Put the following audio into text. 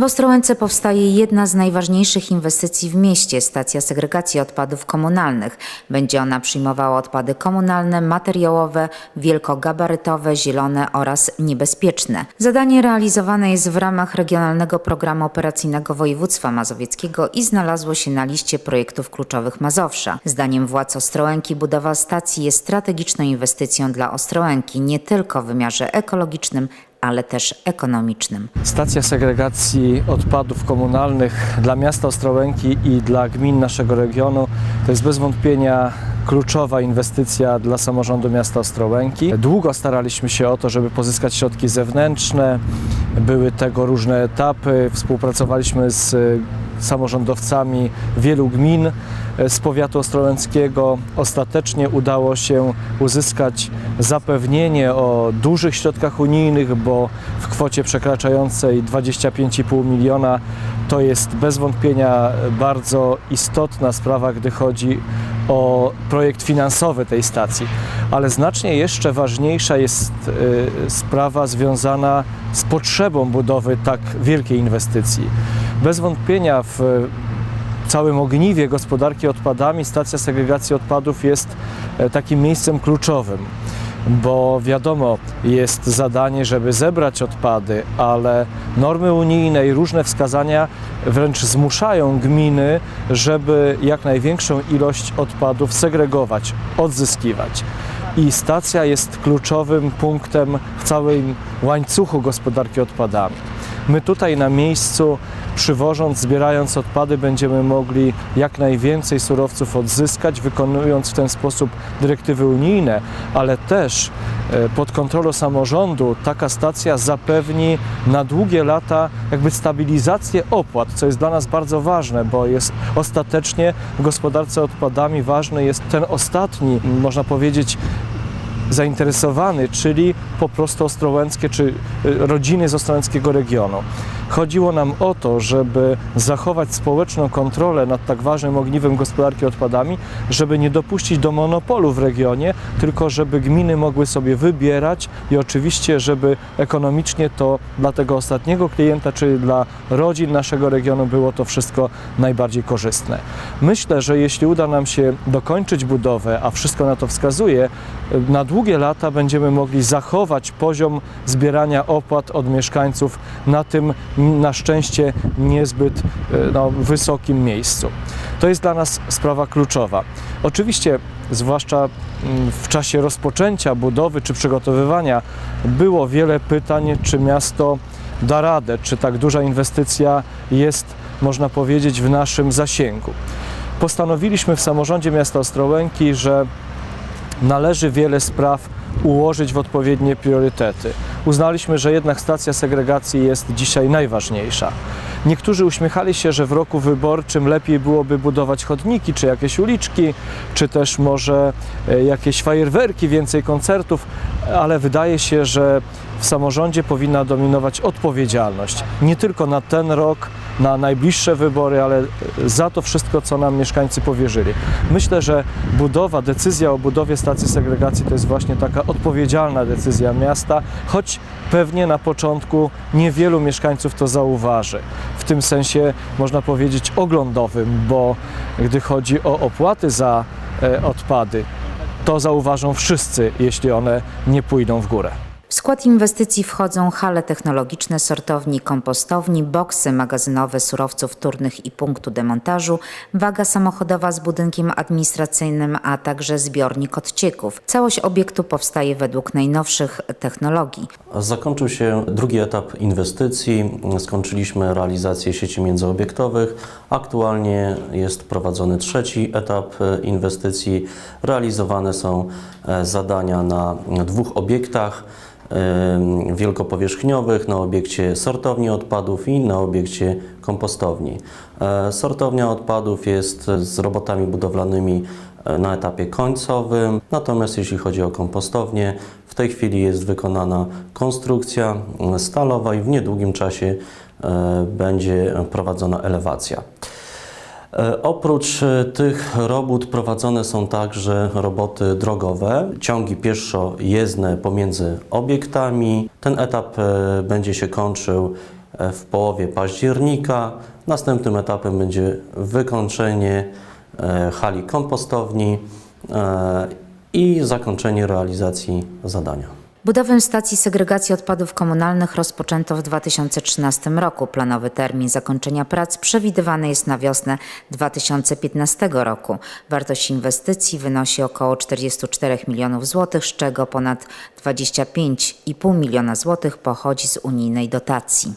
W Ostrołęce powstaje jedna z najważniejszych inwestycji w mieście, stacja segregacji odpadów komunalnych. Będzie ona przyjmowała odpady komunalne, materiałowe, wielkogabarytowe, zielone oraz niebezpieczne. Zadanie realizowane jest w ramach Regionalnego Programu Operacyjnego Województwa Mazowieckiego i znalazło się na liście projektów kluczowych Mazowsza. Zdaniem władz Ostrołęki budowa stacji jest strategiczną inwestycją dla Ostrołęki, nie tylko w wymiarze ekologicznym, ale też ekonomicznym. Stacja segregacji odpadów komunalnych dla miasta Ostrołęki i dla gmin naszego regionu to jest bez wątpienia kluczowa inwestycja dla samorządu miasta Ostrołęki. Długo staraliśmy się o to, żeby pozyskać środki zewnętrzne. Były tego różne etapy. Współpracowaliśmy z e, samorządowcami wielu gmin e, z powiatu ostrołęckiego. Ostatecznie udało się uzyskać zapewnienie o dużych środkach unijnych, bo w kwocie przekraczającej 25,5 miliona to jest bez wątpienia bardzo istotna sprawa, gdy chodzi o projekt finansowy tej stacji. Ale znacznie jeszcze ważniejsza jest y, sprawa związana z potrzebą budowy tak wielkiej inwestycji. Bez wątpienia w całym ogniwie gospodarki odpadami stacja segregacji odpadów jest e, takim miejscem kluczowym, bo wiadomo, jest zadanie, żeby zebrać odpady, ale normy unijne i różne wskazania wręcz zmuszają gminy, żeby jak największą ilość odpadów segregować, odzyskiwać. I stacja jest kluczowym punktem w całym łańcuchu gospodarki odpadami. My tutaj na miejscu, przywożąc, zbierając odpady, będziemy mogli jak najwięcej surowców odzyskać, wykonując w ten sposób dyrektywy unijne, ale też pod kontrolą samorządu taka stacja zapewni na długie lata jakby stabilizację opłat, co jest dla nas bardzo ważne, bo jest ostatecznie w gospodarce odpadami ważny jest ten ostatni, można powiedzieć, zainteresowany, czyli po prostu ostrołęckie czy y, rodziny z ostrołęckiego regionu. Chodziło nam o to, żeby zachować społeczną kontrolę nad tak ważnym ogniwem gospodarki odpadami, żeby nie dopuścić do monopolu w regionie, tylko żeby gminy mogły sobie wybierać i oczywiście, żeby ekonomicznie to dla tego ostatniego klienta, czy dla rodzin naszego regionu było to wszystko najbardziej korzystne. Myślę, że jeśli uda nam się dokończyć budowę, a wszystko na to wskazuje, na długie lata będziemy mogli zachować poziom zbierania opłat od mieszkańców na tym na szczęście niezbyt e, no, wysokim miejscu. To jest dla nas sprawa kluczowa. Oczywiście, zwłaszcza mm, w czasie rozpoczęcia budowy czy przygotowywania, było wiele pytań, czy miasto da radę, czy tak duża inwestycja jest, można powiedzieć, w naszym zasięgu. Postanowiliśmy w samorządzie miasta Ostrołęki, że należy wiele spraw ułożyć w odpowiednie priorytety. Uznaliśmy, że jednak stacja segregacji jest dzisiaj najważniejsza. Niektórzy uśmiechali się, że w roku wyborczym lepiej byłoby budować chodniki, czy jakieś uliczki, czy też może e, jakieś fajerwerki, więcej koncertów, ale wydaje się, że w samorządzie powinna dominować odpowiedzialność. Nie tylko na ten rok, na najbliższe wybory, ale za to wszystko, co nam mieszkańcy powierzyli. Myślę, że budowa, decyzja o budowie stacji segregacji to jest właśnie taka odpowiedzialna decyzja miasta, choć pewnie na początku niewielu mieszkańców to zauważy. W tym sensie można powiedzieć oglądowym, bo gdy chodzi o opłaty za e, odpady, to zauważą wszyscy, jeśli one nie pójdą w górę. Skład inwestycji wchodzą hale technologiczne, sortowni, kompostowni, boksy magazynowe surowców wtórnych i punktu demontażu, waga samochodowa z budynkiem administracyjnym, a także zbiornik odcieków. Całość obiektu powstaje według najnowszych technologii. Zakończył się drugi etap inwestycji. Skończyliśmy realizację sieci międzyobiektowych. Aktualnie jest prowadzony trzeci etap inwestycji. Realizowane są e, zadania na dwóch obiektach wielkopowierzchniowych, na obiekcie sortowni odpadów i na obiekcie kompostowni. E, Sortownia odpadów jest z robotami budowlanymi e, na etapie końcowym, natomiast jeśli chodzi o kompostownię, w tej chwili jest wykonana konstrukcja stalowa i w niedługim czasie e, będzie prowadzona elewacja. E, Oprócz e, tych robót prowadzone są także roboty drogowe, ciągi pieszo-jezdne pomiędzy obiektami. Ten etap e, będzie się kończył w połowie października. Następnym etapem będzie wykończenie hali kompostowni i zakończenie realizacji zadania. Budowę stacji segregacji odpadów komunalnych rozpoczęto w 2013 roku. Planowy termin zakończenia prac przewidywany jest na wiosnę 2015 roku. Wartość inwestycji wynosi około 44 milionów złotych, z czego ponad 25,5 miliona złotych pochodzi z unijnej dotacji.